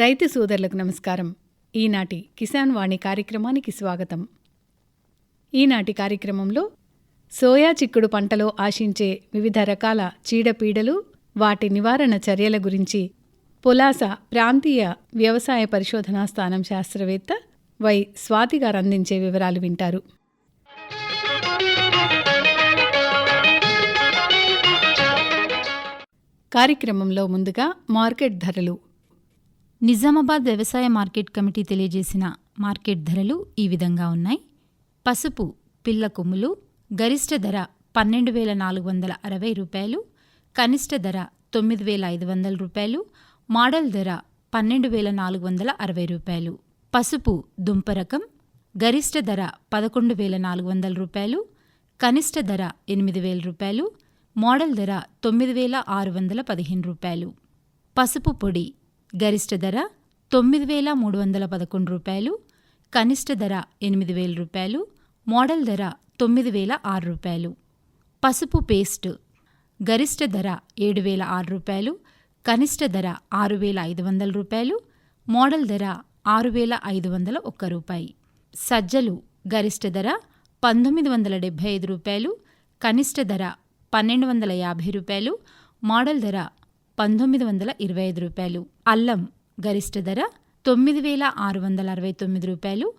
రైతు సోదరులకు నమస్కారం. ఈనాటి కిసాన్ వాణి కార్యక్రమానికి స్వాగతం. ఈనాటి కార్యక్రమంలో సోయా చిక్కుడు పంటలో ఆశించే వివిధ రకాల చీడపీడలు వాటి నివారణ చర్యల గురించి పొలాస ప్రాంతీయ వ్యవసాయ పరిశోధనా స్థానం శాస్త్రవేత్త వై స్వాతి గారు అందించే వివరాలు వింటారు. కార్యక్రమంలో ముందుగా మార్కెట్ ధరలు నిజామాబాద్ వ్యవసాయ మార్కెట్ కమిటీ తెలియజేసిన మార్కెట్ ధరలు ఈ విధంగా ఉన్నాయి. పసుపు పిల్ల కొమ్ములు గరిష్ట ధర పన్నెండు వేల నాలుగు వందల అరవై రూపాయలు కనిష్ట ధర తొమ్మిది వేల ఐదు వందల రూపాయలు మోడల్ ధర పన్నెండు వేల నాలుగు వందల అరవై రూపాయలు. పసుపు దుంప రకం గరిష్ట ధర పదకొండు వేల నాలుగు వందల రూపాయలు కనిష్ట ధర ఎనిమిది వేల రూపాయలు మోడల్ ధర తొమ్మిది వేల ఆరు వందల పదిహేను రూపాయలు. పసుపు పొడి గరిష్ట ధర తొమ్మిది వేల మూడు వందల పదకొండు రూపాయలు కనిష్ట ధర ఎనిమిది వేల రూపాయలు మోడల్ ధర తొమ్మిది వేల ఆరు రూపాయలు. పసుపు పేస్ట్ గరిష్ట ధర ఏడు వేల ఆరు రూపాయలు కనిష్ట ధర ఆరు వేల ఐదు వందల రూపాయలు మోడల్ ధర ఆరు వేల ఐదు వందల ఒక్క రూపాయి. సజ్జలు గరిష్ట ధర పంతొమ్మిది వందల డెబ్భై ఐదు రూపాయలు కనిష్ట ధర పన్నెండు వందల యాభై రూపాయలు మోడల్ ధర పంతొమ్మిది వందల ఇరవై ఐదు రూపాయలు. అల్లం గరిష్ట ధర తొమ్మిది వేల ఆరు వందల అరవై తొమ్మిది రూపాయలు.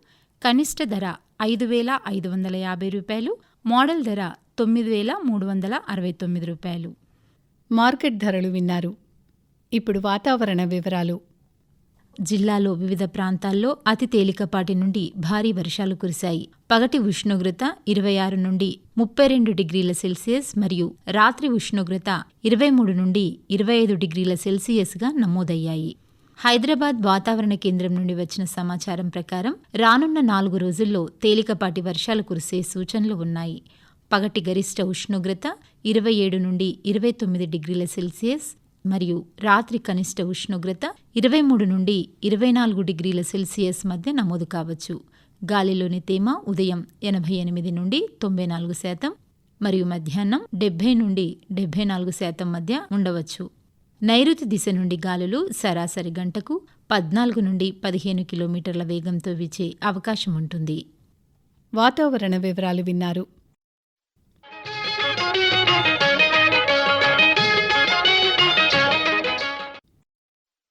కనిష్ట ధర ఐదు వేల ఐదు వందల యాభై రూపాయలు. మోడల్ ధర తొమ్మిది వేల మూడు వందల అరవై తొమ్మిది రూపాయలు మార్కెట్ ధరలు విన్నారు ఇప్పుడు వాతావరణ వివరాలు జిల్లాలో వివిధ ప్రాంతాల్లో అతి తేలికపాటి నుండి భారీ వర్షాలు కురిశాయి. పగటి ఉష్ణోగ్రత ఇరవై ఆరు నుండి ముప్పై రెండు డిగ్రీల సెల్సియస్ మరియు రాత్రి ఉష్ణోగ్రత ఇరవై మూడు నుండి ఇరవై ఐదు డిగ్రీల సెల్సియస్గా నమోదయ్యాయి. హైదరాబాద్ వాతావరణ కేంద్రం నుండి వచ్చిన సమాచారం ప్రకారం రానున్న నాలుగు రోజుల్లో తేలికపాటి వర్షాలు కురిసే సూచనలు ఉన్నాయి. పగటి గరిష్ట ఉష్ణోగ్రత ఇరవై ఏడు నుండి ఇరవై తొమ్మిది డిగ్రీల సెల్సియస్ మరియు రాత్రి కనిష్ట ఉష్ణోగ్రత ఇరవై మూడు నుండి ఇరవై నాలుగు డిగ్రీల సెల్సియస్ మధ్య నమోదు కావచ్చు. గాలిలోని తేమ ఉదయం ఎనభై ఎనిమిది నుండి తొంభై నాలుగు శాతం మరియు మధ్యాహ్నం డెబ్బై నుండి డెబ్బై నాలుగు శాతం మధ్య ఉండవచ్చు. నైరుతి దిశ నుండి గాలులు సరాసరి గంటకు పద్నాలుగు నుండి పదిహేను కిలోమీటర్ల వేగంతో వీచే అవకాశం ఉంటుంది. వాతావరణ వివరాలు విన్నారు.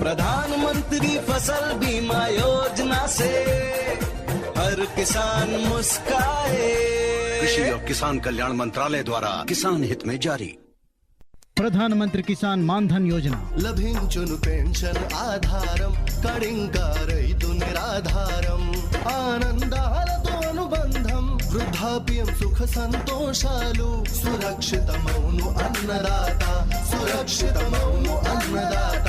प्रधानमंत्री फसल बीमा योजना से हर किसान मुस्काए कृषि और किसान कल्याण मंत्रालय द्वारा किसान हित में जारी ప్రధానమంత్రి కిసాన్ మాన్ధన్ యోజన లభించును పెన్షన్ ఆధారం కడింగా రైతు నిరాధారం ఆనందాలతో అనుబంధం వృద్ధాప్యం సుఖ సంతోషాలు సురక్షితమౌను అన్నదాత సురక్షితమౌను అన్నదాత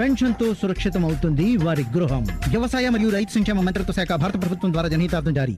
పెన్షన్తో సురక్షితం అవుతుంది వారి గృహం. వ్యవసాయ మరియు రైతు సంక్షేమ మంత్రిత్వ శాఖ భారత ప్రభుత్వం ద్వారా జనహితార్థం జారీ.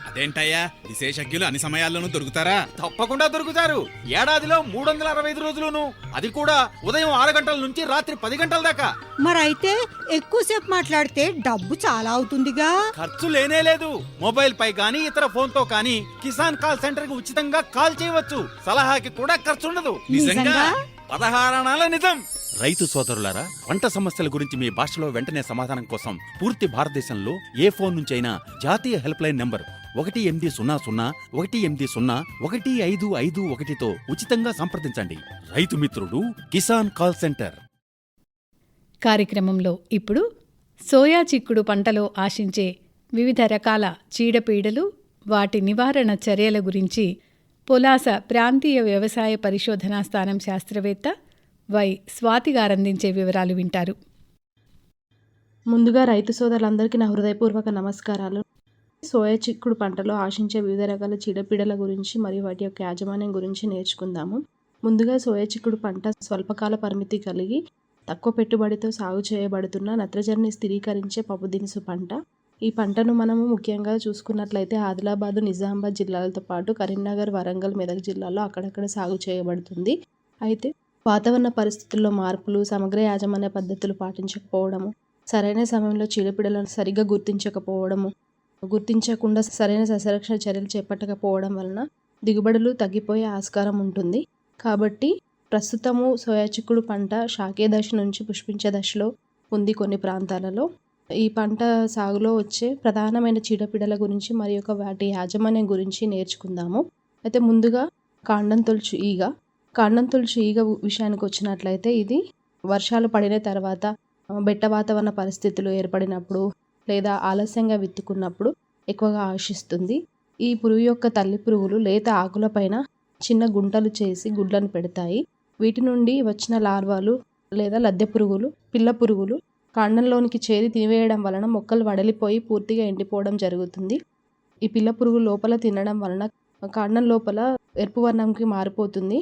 అదేంటయ్యా? విశేషజ్ఞులు అన్ని సమయాల్లోనూ దొరుకుతారా? తప్పకుండా దొరుకుతారు. ఏడాదిలో మూడు వందల అరవై ఐదు రోజులును. అది కూడా ఉదయం ఆరు గంటల నుంచి రాత్రి పది గంటల దాకా. మరైతే ఎక్కువసేపు మాట్లాడితే డబ్బు చాలా అవుతుందిగా. ఖర్చు లేనే లేదు. మొబైల్ పై గానీ ఇతర ఫోన్తో కానీ కిసాన్ కాల్ సెంటర్కి ఉచితంగా కాల్ చేయవచ్చు. సలహాకి కూడా ఖర్చు ఉండదు నిజంగా? పదహారణాల నిజం. రైతు సోదరులారా పంట సమస్యల గురించి మీ భాషలో వెంటనే సమాధానం కోసం పూర్తి భారతదేశంలో ఏ ఫోన్ నుంచి అయినా జాతీయ హెల్ప్ లైన్ నంబర్ ఒకటి ఎనిమిది సున్నా సున్నా ఒకటి ఎనిమిది సున్నా ఒకటి ఐదు ఐదు ఒకటితో ఉచితంగా సంప్రదించండి. రైతు మిత్రుడు కిసాన్ కాల్ సెంటర్. కార్యక్రమంలో ఇప్పుడు సోయా చిక్కుడు పంటలో ఆశించే వివిధ రకాల చీడపీడలు వాటి నివారణ చర్యల గురించి పొలాస ప్రాంతీయ వ్యవసాయ పరిశోధనా స్థానం శాస్త్రవేత్త వై స్వాతి గారందించే వివరాలు వింటారు. ముందుగా రైతు సోదరులందరికీ నా హృదయపూర్వక నమస్కారాలు. సోయా చిక్కుడు పంటలో ఆశించే వివిధ రకాల చీడపీడల గురించి మరియు వాటి యొక్క యాజమాన్యం గురించి నేర్చుకుందాము. ముందుగా సోయా చిక్కుడు పంట స్వల్పకాల పరిమితి కలిగి తక్కువ పెట్టుబడితో సాగు చేయబడుతున్న నత్రజనిని స్థిరీకరించే పప్పుదినుసు పంట. ఈ పంటను మనము ముఖ్యంగా చూసుకున్నట్లయితే ఆదిలాబాదు నిజామాబాద్ జిల్లాలతో పాటు కరీంనగర్ వరంగల్ మెదక్ జిల్లాలో అక్కడక్కడ సాగు చేయబడుతుంది. అయితే వాతావరణ పరిస్థితుల్లో మార్పులు సమగ్ర యాజమాన్య పద్ధతులు పాటించకపోవడము సరైన సమయంలో చీడపీడలను సరిగ్గా గుర్తించకపోవడము గుర్తించకుండా సరైన సస్యరక్షణ చర్యలు చేపట్టకపోవడం వలన దిగుబడులు తగ్గిపోయే ఆస్కారం ఉంటుంది. కాబట్టి ప్రస్తుతము సోయాచిక్కుడు పంట షాకే దశ నుంచి పుష్పించే దశలో ఉంది కొన్ని ప్రాంతాలలో. ఈ పంట సాగులో వచ్చే ప్రధానమైన చీడపీడల గురించి మరియు వాటి యాజమాన్యం గురించి నేర్చుకుందాము. అయితే ముందుగా కాండం తొలుచు ఈగ. కాండం తొలుచు ఈగ విషయానికి వచ్చినట్లయితే ఇది వర్షాలు పడిన తర్వాత బెట్ట వాతావరణ పరిస్థితులు ఏర్పడినప్పుడు లేదా ఆలస్యంగా విత్తుకున్నప్పుడు ఎక్కువగా ఆశిస్తుంది. ఈ పురుగు యొక్క తల్లి పురుగులు లేత ఆకులపైన చిన్న గుంటలు చేసి గుడ్లను పెడతాయి. వీటి నుండి వచ్చిన లార్వాలు లేదా లద్దె పురుగులు పిల్ల పురుగులు కాండంలోనికి చేరి తినివేయడం వలన మొక్కలు వడలిపోయి పూర్తిగా ఎండిపోవడం జరుగుతుంది. ఈ పిల్ల పురుగు లోపల తినడం వలన కాండం లోపల ఎరుపు వర్ణంకి మారిపోతుంది.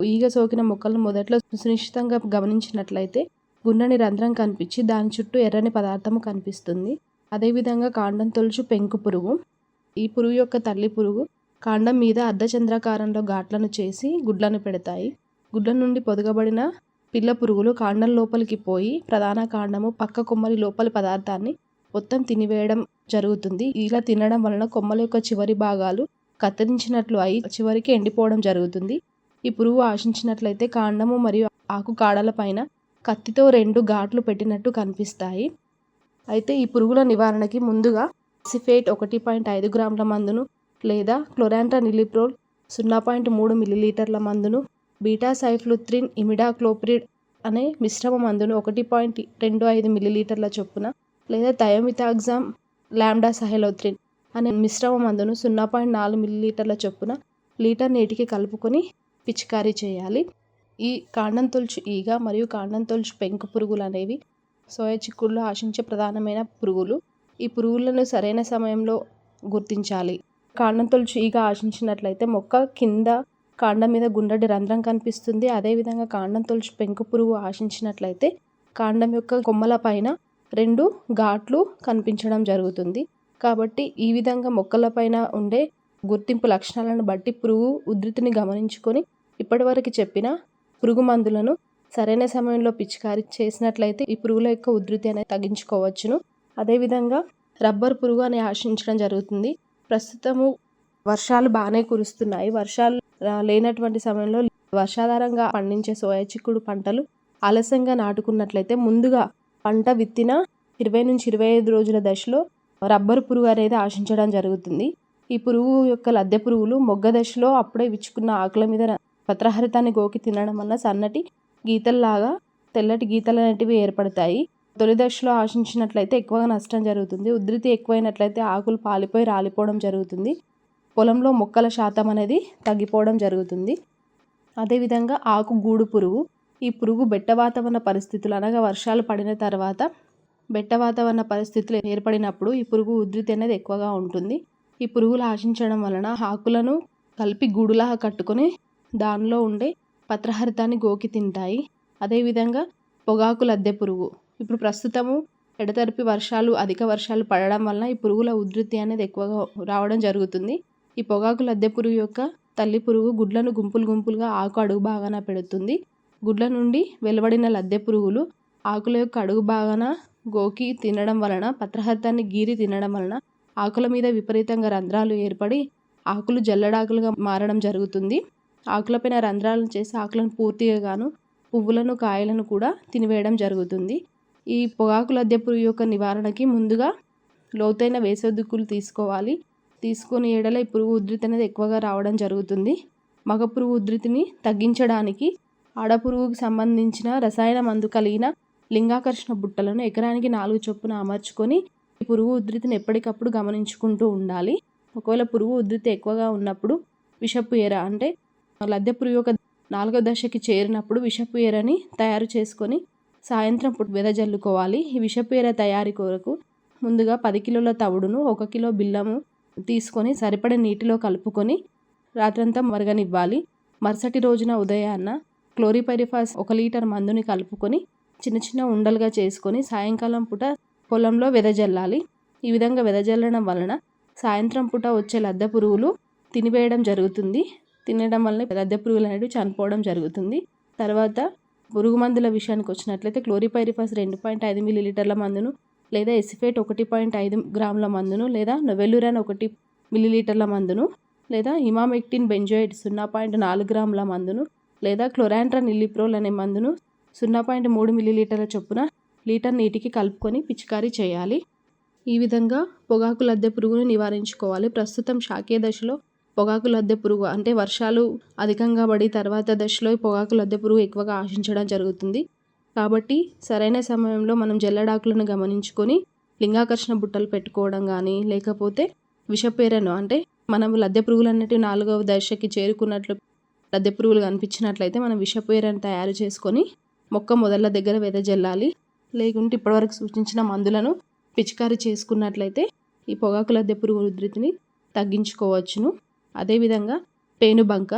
ఈగ సోకిన మొక్కలను మొదట్లో సునిశ్చితంగా గమనించినట్లయితే గుండెని రంధ్రం కనిపించి దాని చుట్టూ ఎర్రని పదార్థము కనిపిస్తుంది. అదేవిధంగా కాండం తొలుచు పెంకు పురుగు. ఈ పురుగు యొక్క తల్లి పురుగు కాండం మీద అర్ధచంద్రాకారంలో ఘాట్లను చేసి గుడ్లను పెడతాయి. గుడ్ల నుండి పొదగబడిన పిల్ల పురుగులు కాండం లోపలికి పోయి ప్రధాన కాండము పక్క కొమ్మలి లోపలి పదార్థాన్ని మొత్తం తినివేయడం జరుగుతుంది. ఇలా తినడం వలన కొమ్మల యొక్క చివరి భాగాలు కత్తిరించినట్లు అయి చివరికి ఎండిపోవడం జరుగుతుంది. ఈ పురుగు ఆశించినట్లయితే కాండము మరియు ఆకు కాడల పైన కత్తితో రెండు ఘాట్లు పెట్టినట్టు కనిపిస్తాయి. అయితే ఈ పురుగుల నివారణకి ముందుగా సిఫేట్ ఒకటి పాయింట్ ఐదు గ్రాముల మందును లేదా క్లోరాంట్రా నిలిప్రోల్ సున్నా పాయింట్ మూడు మిల్లీలీటర్ల మందును బీటా సైఫ్లుత్రిన్ ఇమిడాక్లోప్రిడ్ అనే మిశ్రమ మందును ఒకటి పాయింట్ రెండు ఐదు మిల్లీలీటర్ల చొప్పున లేదా థయోమితాగ్జామ్ ల్యాండా సహెలోత్రిన్ అనే మిశ్రమ మందును సున్నా పాయింట్ నాలుగు మిల్లీలీటర్ల చొప్పున లీటర్ నీటికి కలుపుకొని పిచికారీ చేయాలి. ఈ కాండం తొలుచు ఈగ మరియు కాండం తొలుచు పెంకు పురుగులు అనేవి సోయా చిక్కుడులో ఆశించే ప్రధానమైన పురుగులు. ఈ పురుగులను సరైన సమయంలో గుర్తించాలి. కాండం తొలుచు ఈగ ఆశించినట్లయితే మొక్క కింద కాండం మీద గుండ్రటి రంధ్రం కనిపిస్తుంది. అదేవిధంగా కాండం తొలుచు పెంకు పురుగు ఆశించినట్లయితే కాండం యొక్క కొమ్మల పైన రెండు ఘాట్లు కనిపించడం జరుగుతుంది. కాబట్టి ఈ విధంగా మొక్కలపైన ఉండే గుర్తింపు లక్షణాలను బట్టి పురుగు ఉధృతిని గమనించుకొని ఇప్పటివరకు చెప్పిన పురుగు మందులను సరైన సమయంలో పిచికారీ చేసినట్లయితే ఈ పురుగుల యొక్క ఉధృతి అనేది తగ్గించుకోవచ్చును. అదేవిధంగా రబ్బర్ పురుగు అని ఆశించడం జరుగుతుంది. ప్రస్తుతము వర్షాలు బాగానే కురుస్తున్నాయి. వర్షాలు లేనటువంటి సమయంలో వర్షాధారంగా పండించే సోయా చిక్కుడు పంటలు ఆలస్యంగా నాటుకున్నట్లయితే ముందుగా పంట విత్తిన ఇరవై నుంచి ఇరవై ఐదు రోజుల దశలో రబ్బరు పురుగు అనేది ఆశించడం జరుగుతుంది. ఈ పురుగు యొక్క లద్దె పురుగులు మొగ్గ దశలో అప్పుడే విచ్చుకున్న ఆకుల మీద పత్రహరితాన్ని గోకి తినడం వల్ల సన్నటి గీతల్లాగా తెల్లటి గీతలు అనేటివి ఏర్పడతాయి. తొలి దశలో ఆశించినట్లయితే ఎక్కువగా నష్టం జరుగుతుంది. ఉధృతి ఎక్కువైనట్లయితే ఆకులు పాలిపోయి రాలిపోవడం జరుగుతుంది. పొలంలో మొక్కల శాతం అనేది తగ్గిపోవడం జరుగుతుంది. అదేవిధంగా ఆకు గూడు పురుగు. ఈ పురుగు బెట్ట వాతావరణ పరిస్థితులు అనగా వర్షాలు పడిన తర్వాత బెట్ట వాతావరణ పరిస్థితులు ఏర్పడినప్పుడు ఈ పురుగు ఉధృతి అనేది ఎక్కువగా ఉంటుంది. ఈ పురుగులు ఆశించడం వలన ఆకులను కలిపి గూడులాగా కట్టుకొని దానిలో ఉండే పత్రహరితాన్ని గోకి తింటాయి. అదేవిధంగా పొగాకు లద్దె పురుగు. ఇప్పుడు ప్రస్తుతము ఎడతెరిపి వర్షాలు అధిక వర్షాలు పడడం వలన ఈ పురుగుల ఉధృతి అనేది ఎక్కువగా రావడం జరుగుతుంది. ఈ పొగాకు లద్దె పురుగు యొక్క తల్లి పురుగు గుడ్లను గుంపులు గుంపులుగా ఆకు అడుగు భాగాన పెడుతుంది. గుడ్ల నుండి వెలువడిన లద్దె పురుగులు ఆకుల యొక్క అడుగు భాగాన గోకి తినడం వలన పత్రహరితాన్ని గీరి తినడం వలన ఆకుల మీద విపరీతంగా రంధ్రాలు ఏర్పడి ఆకులు జల్లడాకులుగా మారడం జరుగుతుంది. ఆకులపైన రంధ్రాలను చేసి ఆకులను పూర్తిగా గాను పువ్వులను కాయలను కూడా తినివేయడం జరుగుతుంది. ఈ పొగాకు లద్దె పురుగు యొక్క నివారణకి ముందుగా లోతైన వేసవి దుక్కులు తీసుకోవాలి. తీసుకొని ఏడల ఈ పురుగు ఉధృతి అనేది ఎక్కువగా రావడం జరుగుతుంది. మగ పురుగు ఉధృతిని తగ్గించడానికి ఆడపురుగుకు సంబంధించిన రసాయన మందు కలిగిన లింగాకర్షణ బుట్టలను ఎకరానికి నాలుగు చొప్పున అమర్చుకొని ఈ పురుగు ఉధృతిని ఎప్పటికప్పుడు గమనించుకుంటూ ఉండాలి. ఒకవేళ పురుగు ఉధృతి ఎక్కువగా ఉన్నప్పుడు విషపు ఎర అంటే లద్దె పురుగు యొక్క నాలుగో దశకి చేరినప్పుడు విషపు ఎరని తయారు చేసుకొని సాయంత్రం పూట వెదజల్లుకోవాలి ఈ విషపు ఎర తయారీ కొరకు ముందుగా పది కిలోల తవుడును ఒక కిలో బిల్లము తీసుకొని సరిపడే నీటిలో కలుపుకొని రాత్రంతా మరగనివ్వాలి. మరుసటి రోజున ఉదయాన్న క్లోరిపైరిఫాస్ ఒక లీటర్ మందుని కలుపుకొని చిన్న చిన్న ఉండలుగా చేసుకొని సాయంకాలం పూట పొలంలో వెదజల్లాలి ఈ విధంగా వెదజల్లడం వలన సాయంత్రం పూట వచ్చే లద్దె పురుగులు తినివేయడం జరుగుతుంది. తినడం వల్ల లద్దె పురుగులు అనేవి చనిపోవడం జరుగుతుంది. తర్వాత పురుగు మందుల విషయానికి వచ్చినట్లయితే క్లోరిపైరిఫస్ రెండు పాయింట్ ఐదు మిల్లీలీటర్ల మందును లేదా ఎసిఫేట్ ఒకటి పాయింట్ ఐదు గ్రాముల మందును లేదా నొవెల్యూరాన్ ఒకటి మిల్లీలీటర్ల మందును లేదా హిమామెక్టిన్ బెంజోయిడ్ సున్నా పాయింట్ నాలుగు గ్రాముల మందును లేదా క్లోరాంట్రాన్ ఇల్లిప్రోల్ అనే మందును సున్నా పాయింట్ మూడు మిల్లీలీటర్ల చొప్పున లీటర్ నీటికి కలుపుకొని పిచికారీ చేయాలి. ఈ విధంగా పొగాకు లద్దె పురుగును నివారించుకోవాలి. ప్రస్తుతం శాఖీయ దశలో పొగాకు లద్దె పురుగు అంటే వర్షాలు అధికంగా పడి తర్వాత దశలో పొగాకు లద్దె పురుగు ఎక్కువగా ఆశించడం జరుగుతుంది. కాబట్టి సరైన సమయంలో మనం జల్లడాకులను గమనించుకొని లింగాకర్షణ బుట్టలు పెట్టుకోవడం కానీ లేకపోతే విషపేరను అంటే మనం లద్దె పురుగులు అనేటివి నాలుగవ దశకి చేరుకున్నట్లు లద్దె పురుగులు కనిపించినట్లయితే మనం విషపేరను తయారు చేసుకొని మొక్క మొదళ్ళ దగ్గర వెదజల్లాలి లేకుంటే ఇప్పటివరకు సూచించిన మందులను పిచికారీ చేసుకున్నట్లయితే ఈ పొగాకు లద్దె పురుగు ఉధృతిని తగ్గించుకోవచ్చును. అదేవిధంగా పేనుబంక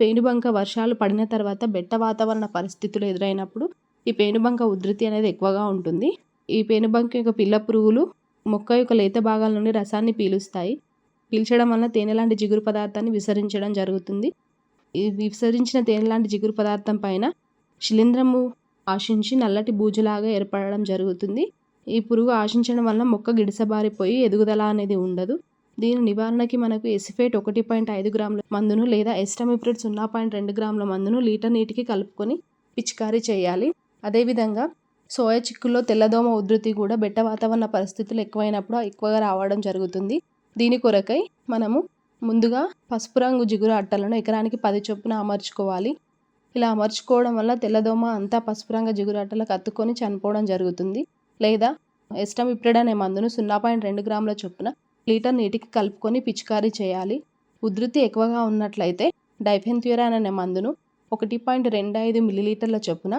పేనుబంక వర్షాలు పడిన తర్వాత బెట్ట వాతావరణ పరిస్థితులు ఎదురైనప్పుడు ఈ పేనుబంక ఉధృతి అనేది ఎక్కువగా ఉంటుంది. ఈ పేనుబంక యొక్క పిల్ల పురుగులు మొక్క యొక్క లేత భాగాల నుండి రసాన్ని పీలుస్తాయి. పీల్చడం వలన తేనె లాంటి జిగురు పదార్థాన్ని విసరించడం జరుగుతుంది. ఈ విసరించిన తేనె లాంటి జిగురు పదార్థం పైన శిలీంధ్రము ఆశించి నల్లటి బూజులాగా ఏర్పడడం జరుగుతుంది. ఈ పురుగు ఆశించడం వలన మొక్క గిడిసబారిపోయి ఎదుగుదల అనేది ఉండదు. దీని నివారణకి మనకు ఎసిఫేట్ ఒకటి పాయింట్ ఐదు గ్రాముల మందును లేదా ఎస్టమిప్రిడ్ సున్నా పాయింట్ రెండు గ్రాముల మందును లీటర్ నీటికి కలుపుకొని పిచికారీ చేయాలి. అదేవిధంగా సోయా చిక్కుల్లో తెల్లదోమ ఉధృతి కూడా బెట్ట వాతావరణ పరిస్థితులు ఎక్కువైనప్పుడు ఎక్కువగా రావడం జరుగుతుంది. దీని కొరకై మనము ముందుగా పసుపు రంగు జిగురు అట్టలను ఎకరానికి పది చొప్పున అమర్చుకోవాలి. ఇలా అమర్చుకోవడం వల్ల తెల్లదోమ అంతా పసుపు రంగు జిగురు అట్టలకు అత్తుకొని చనిపోవడం జరుగుతుంది. లేదా ఎస్టమిప్రిడ్ అనే మందును సున్నా పాయింట్ రెండు గ్రాముల చొప్పున లీటర్ నీటికి కలుపుకొని పిచికారీ చేయాలి. ఉధృతి ఎక్కువగా ఉన్నట్లయితే డైఫెన్థ్యూరాన్ అనే మందును ఒకటి పాయింట్ రెండు ఐదు మిల్లీలీటర్ల చొప్పున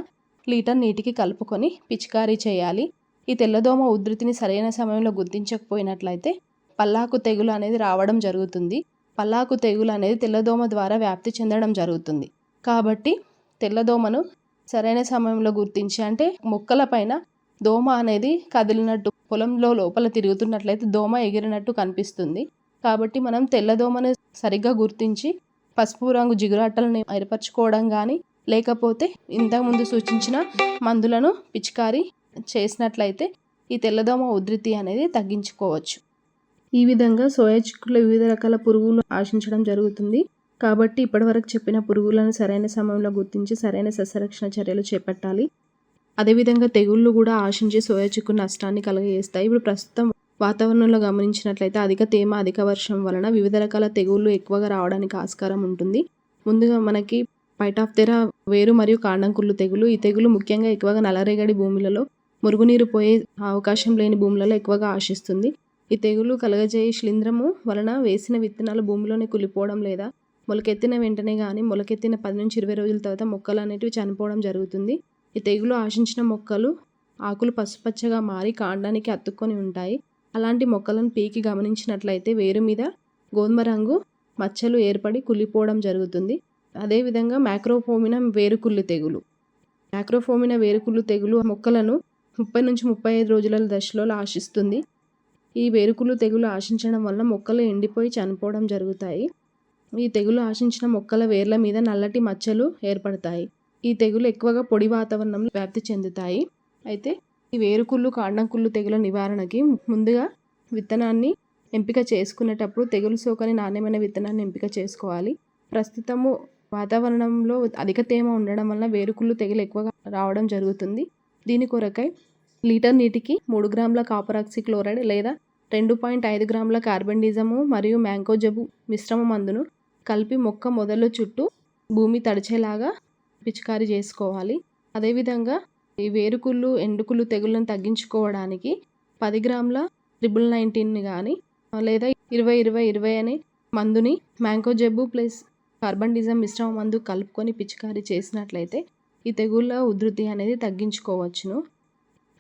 లీటర్ నీటికి కలుపుకొని పిచికారీ చేయాలి. ఈ తెల్లదోమ ఉధృతిని సరైన సమయంలో గుర్తించకపోయినట్లయితే పల్లాకు తెగులు అనేది రావడం జరుగుతుంది. పల్లాకు తెగులు అనేది తెల్లదోమ ద్వారా వ్యాప్తి చెందడం జరుగుతుంది. కాబట్టి తెల్లదోమను సరైన సమయంలో గుర్తించి అంటే మొక్కల పైన దోమ అనేది కదిలినట్టు పొలంలో లోపల తిరుగుతున్నట్లయితే దోమ ఎగిరినట్టు కనిపిస్తుంది. కాబట్టి మనం తెల్లదోమను సరిగ్గా గుర్తించి పసుపు రంగు జిగురాటలను ఏర్పరచుకోవడం కానీ లేకపోతే ఇంతకుముందు సూచించిన మందులను పిచికారీ చేసినట్లయితే ఈ తెల్లదోమ ఉధృతి అనేది తగ్గించుకోవచ్చు. ఈ విధంగా సోయా చిక్కుడులో వివిధ రకాల పురుగులు ఆశించడం జరుగుతుంది. కాబట్టి ఇప్పటివరకు చెప్పిన పురుగులను సరైన సమయంలో గుర్తించి సరైన సస్యరక్షణ చర్యలు చేపట్టాలి. అదేవిధంగా తెగుళ్ళు కూడా ఆశించి సోయా చిక్కుడు నష్టాన్ని కలుగజేస్తాయి. ఇప్పుడు ప్రస్తుతం వాతావరణంలో గమనించినట్లయితే అధిక తేమ అధిక వర్షం వలన వివిధ రకాల తెగుళ్ళు ఎక్కువగా రావడానికి ఆస్కారం ఉంటుంది. ముందుగా మనకి పైటాఫ్తెరా వేరు మరియు కాండంకుళ్ళు తెగులు ఈ తెగులు ముఖ్యంగా ఎక్కువగా నల్లరేగడి భూములలో మురుగునీరు పోయే అవకాశం లేని భూములలో ఎక్కువగా ఆశిస్తుంది. ఈ తెగులు కలగజేయ శిలీంధ్రము వలన వేసిన విత్తనాలు భూమిలోనే కులిపోవడం లేదా మొలకెత్తిన వెంటనే కానీ మొలకెత్తిన పది నుంచి ఇరవై రోజుల తర్వాత మొక్కలు అనేటివి చనిపోవడం జరుగుతుంది. ఈ తెగులు ఆశించిన మొక్కలు ఆకులు పసుపచ్చగా మారి కాండానికి అతుక్కొని ఉంటాయి. అలాంటి మొక్కలను పీకి గమనించినట్లయితే వేరు మీద గోధుమ రంగు మచ్చలు ఏర్పడి కుళ్ళిపోవడం జరుగుతుంది. అదేవిధంగా మ్యాక్రోఫోమినా వేరుకుళ్ళు తెగులు. మ్యాక్రోఫోమినా వేరుకుళ్ళు తెగులు మొక్కలను ముప్పై నుంచి ముప్పై ఐదు రోజుల దశలో ఆశిస్తుంది. ఈ వేరుకుళ్ళు తెగులు ఆశించడం వల్ల మొక్కలు ఎండిపోయి చనిపోవడం జరుగుతాయి. ఈ తెగులు ఆశించిన మొక్కల వేర్ల మీద నల్లటి మచ్చలు ఏర్పడతాయి. ఈ తెగులు ఎక్కువగా పొడి వాతావరణంలో వ్యాప్తి చెందుతాయి. అయితే ఈ వేరుకుళ్ళు కాండంకుళ్ళు తెగుల నివారణకి ముందుగా విత్తనాన్ని ఎంపిక చేసుకునేటప్పుడు తెగులు సోకని నాణ్యమైన విత్తనాన్ని ఎంపిక చేసుకోవాలి. ప్రస్తుతము వాతావరణంలో అధిక తేమ ఉండడం వల్ల వేరుకుళ్ళు తెగులు ఎక్కువగా రావడం జరుగుతుంది. దీని కొరకై లీటర్ నీటికి మూడు గ్రాముల కాపరాక్సి క్లోరైడ్ లేదా రెండు పాయింట్ ఐదు గ్రాముల కార్బన్డిజము మరియు మ్యాంకోజబు మిశ్రమ మందును కలిపి మొక్క మొదలు చుట్టూ భూమి తడిచేలాగా పిచికారీ చేసుకోవాలి. అదేవిధంగా ఈ వేరుకుళ్ళు ఎండుకుళ్ళు తెగుళ్ళను తగ్గించుకోవడానికి పది గ్రాముల ట్రిపుల్ నైన్టీన్ కానీ లేదా ఇరవై ఇరవై ఇరవై అనే మందుని మ్యాంకోజెబు ప్లస్ కార్బన్డిజం మిశ్రమ మందు కలుపుకొని పిచికారీ చేసినట్లయితే ఈ తెగుళ్ళ ఉధృతి అనేది తగ్గించుకోవచ్చును.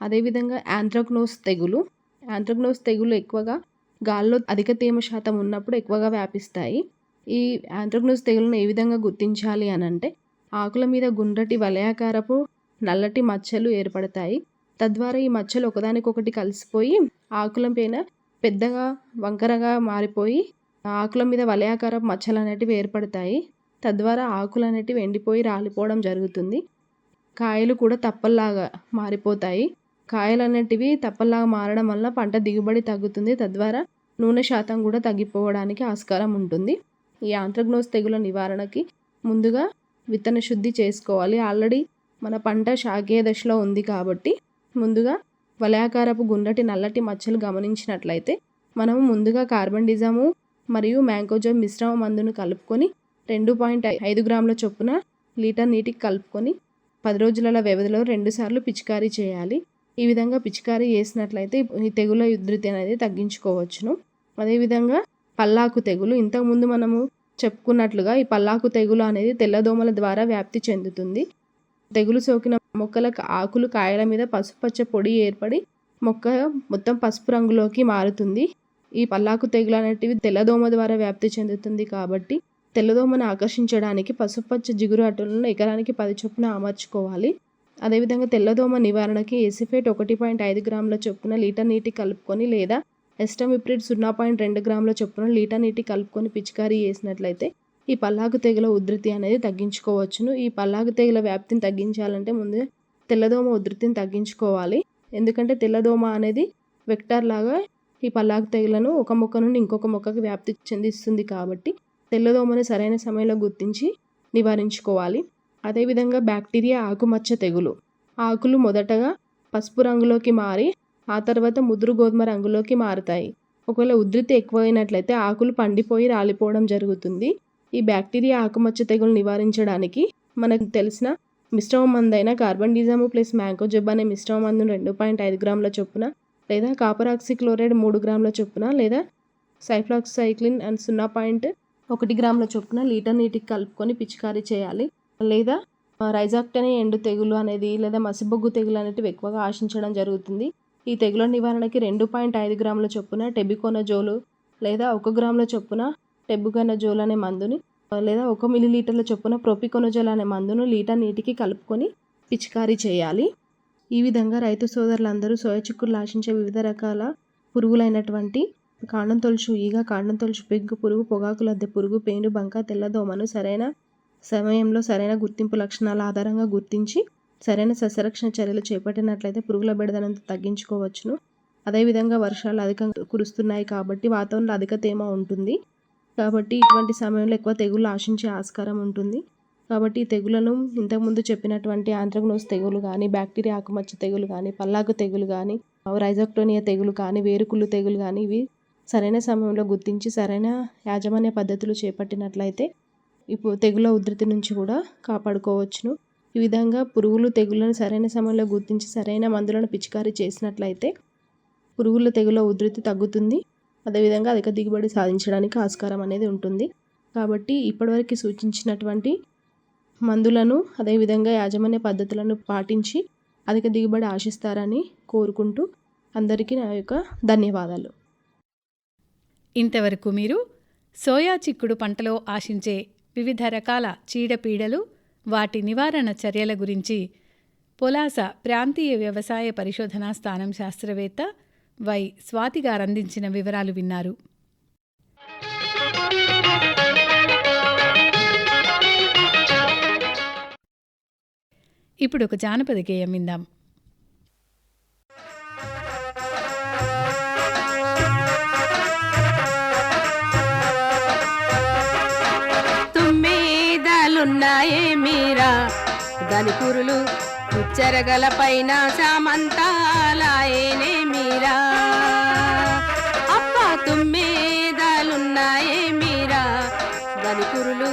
అదేవిధంగా యాంథ్రక్నోస్ తెగులు. యాంథ్రక్నోస్ తెగులు ఎక్కువగా గాల్లో అధిక తేమ శాతం ఉన్నప్పుడు ఎక్కువగా వ్యాపిస్తాయి. ఈ యాంథ్రక్నోస్ తెగులను ఏ విధంగా గుర్తించాలి అని అంటే ఆకుల మీద గుండ్రటి వలయాకారపు నల్లటి మచ్చలు ఏర్పడతాయి. తద్వారా ఈ మచ్చలు ఒకదానికొకటి కలిసిపోయి ఆకుల పైన పెద్దగా వంకరగా మారిపోయి ఆకుల మీద వలయాకారపు మచ్చలు అనేటివి ఏర్పడతాయి. తద్వారా ఆకులు అనేటివి ఎండిపోయి రాలిపోవడం జరుగుతుంది. కాయలు కూడా తప్పల్లాగా మారిపోతాయి. కాయలు అనేటివి తప్పల్లాగా మారడం వల్ల పంట దిగుబడి తగ్గుతుంది. తద్వారా నూనె శాతం కూడా తగ్గిపోవడానికి ఆస్కారం ఉంటుంది. ఈ ఆంత్రగ్నోస్ తెగుల నివారణకి ముందుగా విత్తన శుద్ధి చేసుకోవాలి. ఆల్రెడీ మన పంట శాఖీయ దశలో ఉంది కాబట్టి ముందుగా వలయాకారపు గుండ్రటి నల్లటి మచ్చలు గమనించినట్లయితే మనము ముందుగా కార్బన్ డిజాము మరియు మ్యాంకోజోమ్ మిశ్రమ మందును కలుపుకొని రెండు పాయింట్ ఐదు గ్రాముల చొప్పున లీటర్ నీటికి కలుపుకొని పది రోజుల వ్యవధిలో రెండుసార్లు పిచికారీ చేయాలి. ఈ విధంగా పిచికారీ చేసినట్లయితే ఈ తెగుల ఉధృతి అనేది తగ్గించుకోవచ్చును. అదేవిధంగా పల్లాకు తెగులు. ఇంతకుముందు మనము చెప్పుకున్నట్లుగా ఈ పల్లాకు తెగులు అనేది తెల్లదోమల ద్వారా వ్యాప్తి చెందుతుంది. తెగులు సోకిన మొక్కల ఆకులు కాయల మీద పసుపచ్చ పొడి ఏర్పడి మొక్క మొత్తం పసుపు రంగులోకి మారుతుంది. ఈ పల్లాకు తెగులు అనేటివి తెల్లదోమ ద్వారా వ్యాప్తి చెందుతుంది కాబట్టి తెల్లదోమను ఆకర్షించడానికి పసుపచ్చ జిగురు అటులను ఎకరానికి పది చొప్పున అమర్చుకోవాలి. అదేవిధంగా తెల్లదోమ నివారణకి ఎసిఫేట్ ఒకటి పాయింట్ ఐదు గ్రాముల చొప్పున లీటర్ నీటి కలుపుకొని లేదా ఎస్టమిప్రిడ్ సున్నా పాయింట్ రెండు గ్రాముల చొప్పున లీటర్ నీటి కలుపుకొని పిచికారీ చేసినట్లయితే ఈ పల్లాకు తెగుల ఉధృతి అనేది తగ్గించుకోవచ్చును. ఈ పల్లాకు తెగుల వ్యాప్తిని తగ్గించాలంటే ముందు తెల్లదోమ ఉధృతిని తగ్గించుకోవాలి. ఎందుకంటే తెల్లదోమ అనేది వెక్టార్ లాగా ఈ పల్లాకు తెగులను ఒక మొక్క నుండి ఇంకొక మొక్కకు వ్యాప్తి చెందిస్తుంది కాబట్టి తెల్లదోమను సరైన సమయంలో గుర్తించి నివారించుకోవాలి. అదేవిధంగా బ్యాక్టీరియా ఆకుమచ్చ తెగులు. ఆకులు మొదటగా పసుపు రంగులోకి మారి ఆ తర్వాత ముదురు గోధుమ రంగులోకి మారుతాయి. ఒకవేళ ఉధృతి ఎక్కువైనట్లయితే ఆకులు పండిపోయి రాలిపోవడం జరుగుతుంది. ఈ బ్యాక్టీరియా ఆకుమచ్చ తెగులు నివారించడానికి మనకు తెలిసిన మిశ్రమ మందైన కార్బన్ డిజాము ప్లస్ మ్యాంకోజెబ్ అనే మిశ్రమ మందును రెండు పాయింట్ ఐదు గ్రాముల చొప్పున లేదా కాపర్ ఆక్సిక్లోరైడ్ మూడు గ్రాముల చొప్పున లేదా సైఫ్లాక్సైక్లిన్ అండ్ సున్నా పాయింట్ ఒకటి గ్రాముల చొప్పున లీటర్ నీటికి కలుపుకొని పిచికారీ చేయాలి. లేదా రైజాక్టనే ఎండు తెగులు అనేది లేదా మసిబొగ్గు తెగులు అనేటివి ఎక్కువగా ఆశించడం జరుగుతుంది. ఈ తెగుల నివారణకి రెండు పాయింట్ ఐదు గ్రాముల చొప్పున టెబికోనజోలు లేదా ఒక గ్రాముల చొప్పున టెబుకనజోల్ అనే మందుని లేదా ఒక మిల్లీలీటర్ల చొప్పున ప్రొపికొనజోల్ అనే మందును లీటర్ నీటికి కలుపుకొని పిచికారీ చేయాలి. ఈ విధంగా రైతు సోదరులందరూ సోయా చిక్కులు ఆశించే వివిధ రకాల పురుగులైనటువంటి కాండం తొలుచు ఈగ కాండం తొలుచు పెగ్గు పురుగు పొగాకు లద్దె పురుగు పేను బంక తెల్లదోమను సరైన సమయంలో సరైన గుర్తింపు లక్షణాల ఆధారంగా గుర్తించి సరైన సస్యరక్షణ చర్యలు చేపట్టినట్లయితే పురుగుల బెడదనంత తగ్గించుకోవచ్చును. అదేవిధంగా వర్షాలు అధికంగా కురుస్తున్నాయి కాబట్టి వాతావరణంలో అధిక తేమ ఉంటుంది. కాబట్టి ఇటువంటి సమయంలో ఎక్కువ తెగుళ్ళు ఆశించే ఆస్కారం ఉంటుంది. కాబట్టి ఈ తెగులను ఇంతకుముందు చెప్పినటువంటి ఆంత్రగ్నోస్ తెగులు కానీ బ్యాక్టీరియా ఆకుమచ్చ తెగులు కానీ పల్లాకు తెగులు కానీ రైజోక్టోనియా తెగులు కానీ వేరుకుళ్ళు తెగులు కానీ ఇవి సరైన సమయంలో గుర్తించి సరైన యాజమాన్య పద్ధతులు చేపట్టినట్లయితే ఇప్పుడు తెగుల ఉధృతి నుంచి కూడా కాపాడుకోవచ్చును. ఈ విధంగా పురుగులు తెగులను సరైన సమయంలో గుర్తించి సరైన మందులను పిచికారీ చేసినట్లయితే పురుగుల తెగుల ఉధృతి తగ్గుతుంది. అదేవిధంగా అధిక దిగుబడి సాధించడానికి ఆస్కారం అనేది ఉంటుంది. కాబట్టి ఇప్పటివరకు సూచించినటువంటి మందులను అదేవిధంగా యాజమాన్య పద్ధతులను పాటించి అధిక దిగుబడి ఆశిస్తారని కోరుకుంటూ అందరికీ నా యొక్క ధన్యవాదాలు. ఇంతవరకు మీరు సోయా చిక్కుడు పంటలో ఆశించే వివిధ రకాల చీడపీడలు వాటి నివారణ చర్యల గురించి పొలాస ప్రాంతీయ వ్యవసాయ పరిశోధనా స్థానం శాస్త్రవేత్త వై స్వాతి గారు అందించిన వివరాలు విన్నారు. ఇప్పుడు ఒక జానపద గేయం విందాం. ఉన్నాయే మీరా? దాని కురులు ఉచ్చరగల పైన సామంతాలాయనే మీరా? అప్ప తుమ్మేదాలున్నాయే మీరా? దాని కురులు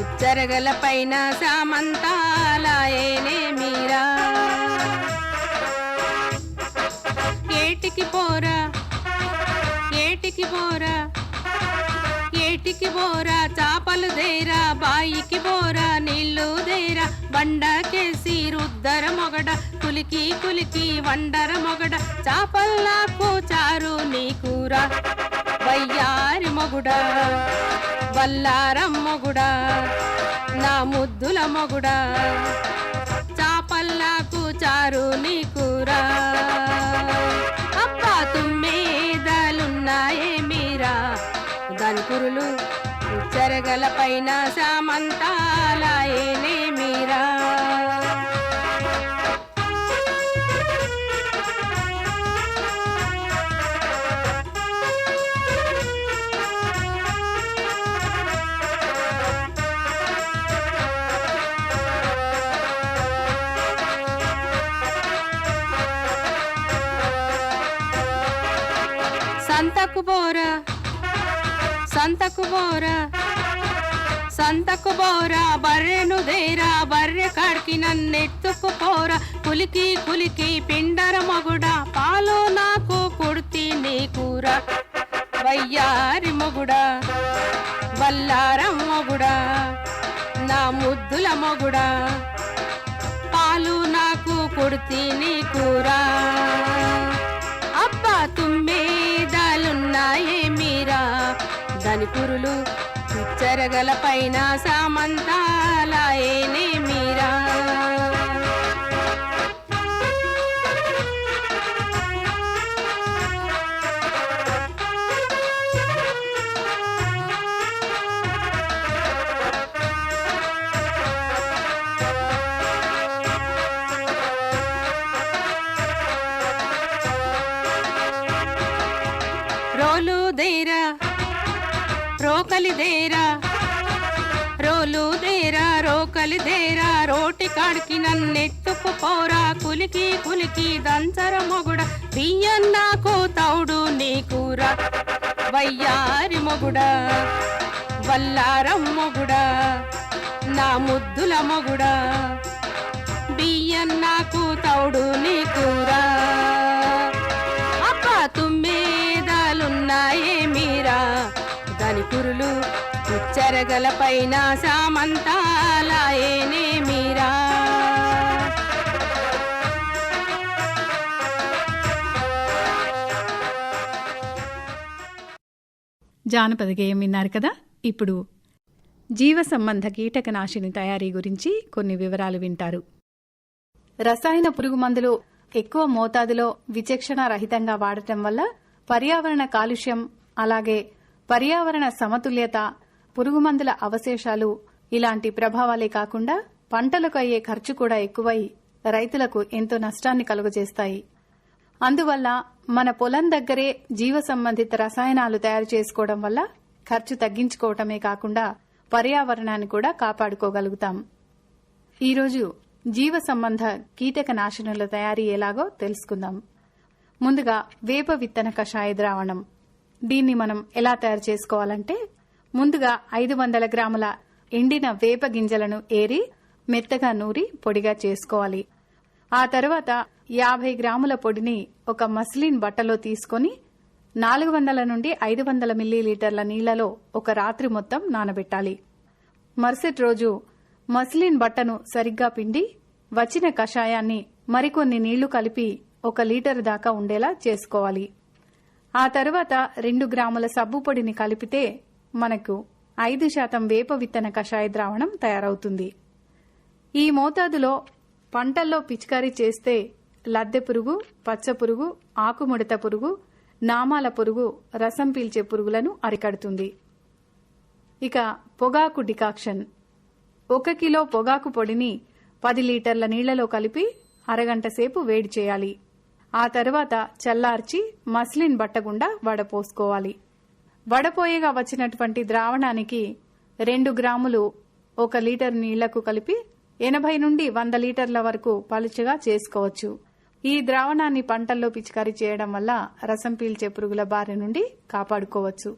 ఉచ్చరగల పైన సామంతాలాయనే మీరా? ఏటికి పోరా? ఏటికి పోరా? బాయికి బోరా చాపలు దేరా బాయికి బోరా నీళ్ళు దేరా బండకేసి రుద్దర మొగడ కులికి కులికి వండర మొగడ చాపల్లాకు చారు నీ కూర వయ్యారి మొగుడా వల్లారం మొగుడా నా ముద్దుల మొగుడా చాపల్లాకు చారు నీ కూర అప్పా తుమ్మేదలున్నాయే మీరా దాని చెరగల పైన సామంతాలాయనే మీరా. సంతకు పోరా. సంతకు బోరా సంతకు బోరా బర్రెను దేరా బర్రె కాడికి నన్నెత్తుకు పోరా. కులికి కులికి పిండర మగుడా పాలు నాకు కుడితి నీ కూర వయ్యారి మొగుడా బల్లారం మొగుడా నా ముద్దుల మొగుడా. పాలు నాకు కుడితి నీ కూర అబ్బా తుమ్మేదాలున్నాయే మీరా. దాని కురులు ఉచ్చరగల పైన సామంతాలయనే మీరా. రోలు దేరా రోకలి దేరా రోలు దేరా రోకలి దేరా రోటి కాడికి నన్నెత్తుకు పోరా కులికి కులికి దంచర మొగుడ బియ్యం నాకు తౌడు నీ కూర వయ్యారి మొగుడా వల్లారం మొగుడా నా ముద్దుల మొగుడా బియ్యం నాకు తౌడు నీ పైన సామంతాలాయనే మీరా. జానపద గేయం విన్నారు కదా? ఇప్పుడు జీవ సంబంధ కీటకనాశిని తయారీ గురించి కొన్ని వివరాలు వింటారు. రసాయన పురుగు మందులు ఎక్కువ మోతాదులో విచక్షణ రహితంగా వాడటం వల్ల పర్యావరణ కాలుష్యం అలాగే పర్యావరణ సమతుల్యత పురుగుమందుల అవశేషాలు ఇలాంటి ప్రభావాలే కాకుండా పంటలకు అయ్యే ఖర్చు కూడా ఎక్కువై రైతులకు ఎంతో నష్టాన్ని కలుగజేస్తాయి. అందువల్ల మన పొలం దగ్గరే జీవ సంబంధిత రసాయనాలు తయారు చేసుకోవడం వల్ల ఖర్చు తగ్గించుకోవటమే కాకుండా పర్యావరణాన్ని కూడా కాపాడుకోగలుగుతాం. ఈరోజు జీవ సంబంధ కీటక నాశనుల తయారీ ఎలాగో తెలుసుకుందాం. ముందుగా వేప విత్తన కషాయ ద్రావణం. దీన్ని మనం ఎలా తయారు చేసుకోవాలంటే ముందుగా ఐదు వందల గ్రాముల ఎండిన వేప గింజలను ఏరి మెత్తగా నూరి పొడిగా చేసుకోవాలి. ఆ తర్వాత యాభై గ్రాముల పొడిని ఒక మస్లిన్ బట్టలో తీసుకొని నాలుగు వందల నుండి ఐదు వందల మిల్లీలీటర్ల నీళ్ళలో ఒక రాత్రి మొత్తం నానబెట్టాలి. మరుసటి రోజు మస్లిన్ బట్టను సరిగ్గా పిండి వచ్చిన కషాయాన్ని మరికొన్ని నీళ్ళు కలిపి ఒక లీటర్ దాకా ఉండేలా చేసుకోవాలి. ఆ తర్వాత రెండు గ్రాముల సబ్బు పొడిని కలిపితే మనకు ఐదు శాతం వేప విత్తన కషాయ ద్రావణం తయారవుతుంది. ఈ మోతాదులో పంటల్లో పిచికారీ చేస్తే లద్దె పురుగు పచ్చ పురుగు ఆకుముడత పురుగు నామాల పురుగు రసం పీల్చే పురుగులను అరికడుతుంది. ఇక పొగాకు డికాక్షన్. ఒక కిలో పొగాకు పొడిని పది లీటర్ల నీళ్ళలో కలిపి అరగంట సేపు వేడి చేయాలి. ఆ తర్వాత చల్లార్చి మస్లిన్ బట్టగుండా వడపోసుకోవాలి. వడపోయేగా వచ్చినటువంటి ద్రావణానికి రెండు గ్రాములు ఒక లీటర్ నీళ్ళకు కలిపి ఎనభై నుండి వంద లీటర్ల వరకు పలుచగా చేసుకోవచ్చు. ఈ ద్రావణాన్ని పంటల్లో పిచికారీ చేయడం వల్ల రసం పీల్చే పురుగుల బారి నుండి కాపాడుకోవచ్చు.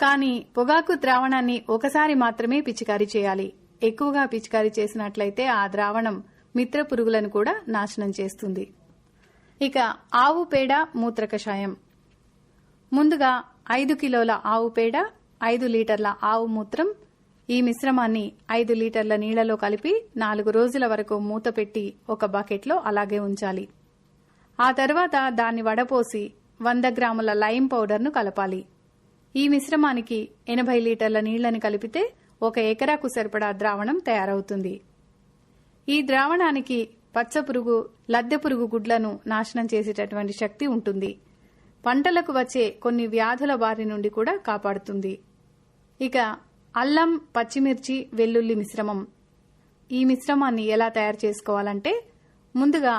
కానీ పొగాకు ద్రావణాన్ని ఒకసారి మాత్రమే పిచికారీ చేయాలి. ఎక్కువగా పిచికారీ చేసినట్లయితే ఆ ద్రావణం మిత్ర పురుగులను కూడా నాశనం చేస్తుంది. ఇక ఆవు పేడ మూత్ర కషాయం ముందుగా ఐదు కిలోల ఆవు పేడ ఐదు లీటర్ల ఆవు మూత్రం ఈ మిశ్రమాన్ని ఐదు లీటర్ల నీళ్ళలో కలిపి నాలుగు రోజుల వరకు మూత పెట్టి ఒక బకెట్లో అలాగే ఉంచాలి. ఆ తర్వాత దాన్ని వడపోసి వంద గ్రాముల లైమ్ పౌడర్ను కలపాలి. ఈ మిశ్రమానికి ఎనభై లీటర్ల నీళ్ళను కలిపితే ఒక ఎకరాకు సరిపడా ద్రావణం తయారవుతుంది. ఈ ద్రావణానికి పచ్చ పురుగు లద్దె పురుగు గుడ్లను నాశనం చేసేటటువంటి శక్తి ఉంటుంది. పంటలకు వచ్చే కొన్ని వ్యాధుల బారి నుండి కూడా కాపాడుతుంది. ఇక అల్లం పచ్చిమిర్చి వెల్లుల్లి మిశ్రమం. ఈ మిశ్రమాన్ని ఎలా తయారు చేసుకోవాలంటే ముందుగా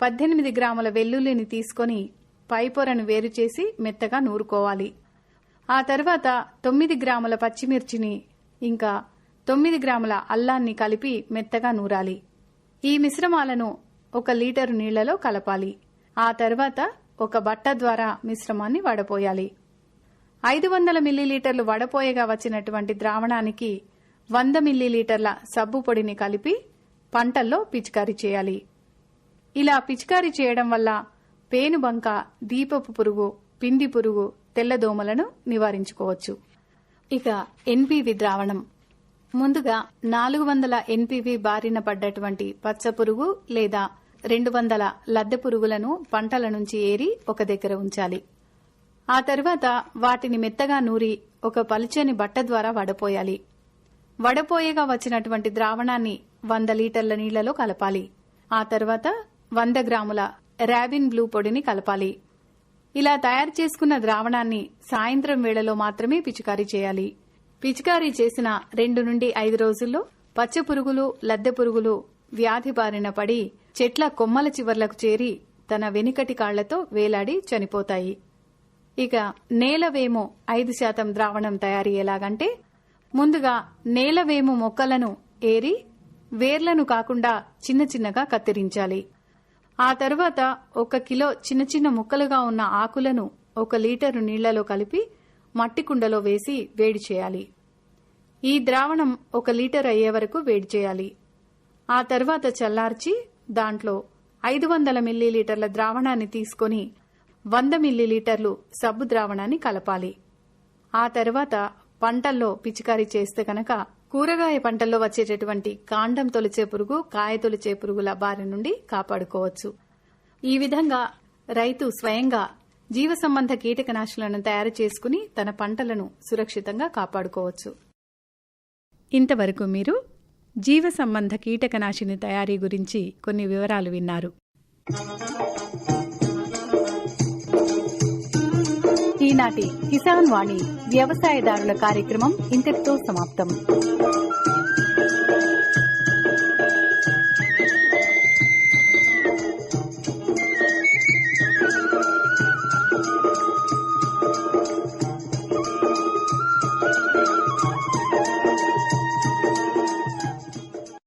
పద్దెనిమిది గ్రాముల వెల్లుల్లిని తీసుకొని పైపొరను వేరు చేసి మెత్తగా నూరుకోవాలి. ఆ తర్వాత తొమ్మిది గ్రాముల పచ్చిమిర్చిని ఇంకా తొమ్మిది గ్రాముల అల్లాన్ని కలిపి మెత్తగా నూరాలి. ఈ మిశ్రమాలను ఒక లీటరు నీళ్ళలో కలపాలి. ఆ తర్వాత ఒక బట్ట ద్వారా మిశ్రమాన్ని వడపోయాలి. ఐదు వందల మిల్లీలీటర్లు వడపోయగా వచ్చినటువంటి ద్రావణానికి వంద మిల్లీలీటర్ల సబ్బు పొడిని కలిపి పంటల్లో పిచికారీ చేయాలి. ఇలా పిచికారీ చేయడం వల్ల పేనుబంక దీపపు పురుగు పిండి పురుగు తెల్లదోమలను నివారించుకోవచ్చు. ఇక ఎన్పివి ద్రావణం. ముందుగా నాలుగు వందల ఎన్పివి బారిన పడ్డటువంటి పచ్చ పురుగు లేదా రెండు వందల లద్దె పురుగులను పంటల నుంచి ఏరి ఒక దగ్గర ఉంచాలి. ఆ తర్వాత వాటిని మెత్తగా నూరి ఒక పలుచని బట్ట ద్వారా వడపోయాలి. వడపోయేగా వచ్చినటువంటి ద్రావణాన్ని వంద లీటర్ల నీళ్ళలో కలపాలి. ఆ తర్వాత వంద గ్రాముల ర్యాబిన్ బ్లూ పొడిని కలపాలి. ఇలా తయారు చేసుకున్న ద్రావణాన్ని సాయంత్రం వేళలో మాత్రమే పిచికారీ చేయాలి. పిచికారీ చేసిన రెండు నుండి ఐదు రోజుల్లో పచ్చ పురుగులు లద్దె పురుగులు వ్యాధి బారిన పడి చెట్ల కొమ్మల చివర్లకు చేరి తన వెనుకటి కాళ్ళతో వేలాడి చనిపోతాయి. ఇక నేలవేము ఐదు శాతం ద్రావణం తయారీ ఎలాగంటే ముందుగా నేలవేము మొక్కలను ఏరి వేర్లను కాకుండా చిన్న చిన్నగా కత్తిరించాలి. ఆ తరువాత ఒక కిలో చిన్న చిన్న ముక్కలుగా ఉన్న ఆకులను ఒక లీటరు నీళ్ళలో కలిపి మట్టి కుండలో వేసి వేడి చేయాలి. ఈ ద్రావణం ఒక లీటర్ అయ్యే వరకు వేడి చేయాలి. ఆ తర్వాత చల్లార్చి దాంట్లో ఐదు వందల మిల్లీలీటర్ల ద్రావణాన్ని తీసుకొని వంద మిల్లీలీటర్లు సబ్బు ద్రావణాన్ని కలపాలి. ఆ తర్వాత పంటల్లో పిచికారీ చేస్తే కనుక కూరగాయ పంటల్లో వచ్చేటటువంటి కాండం తొలిచే పురుగు కాయ తొలిచే పురుగుల బారి నుండి కాపాడుకోవచ్చు. ఈ విధంగా రైతు స్వయంగా జీవ సంబంధ కీటకనాశులను తయారు చేసుకుని తన పంటలను సురక్షితంగా కాపాడుకోవచ్చు. ఇంతవరకు మీరు జీవ సంబంధ కీటకనాశిని తయారీ గురించి కొన్ని వివరాలు విన్నారు. ఈనాటి కిసాన్ వాణి వ్యవసాయదారుల కార్యక్రమం ఇంతటితో సమాప్తం.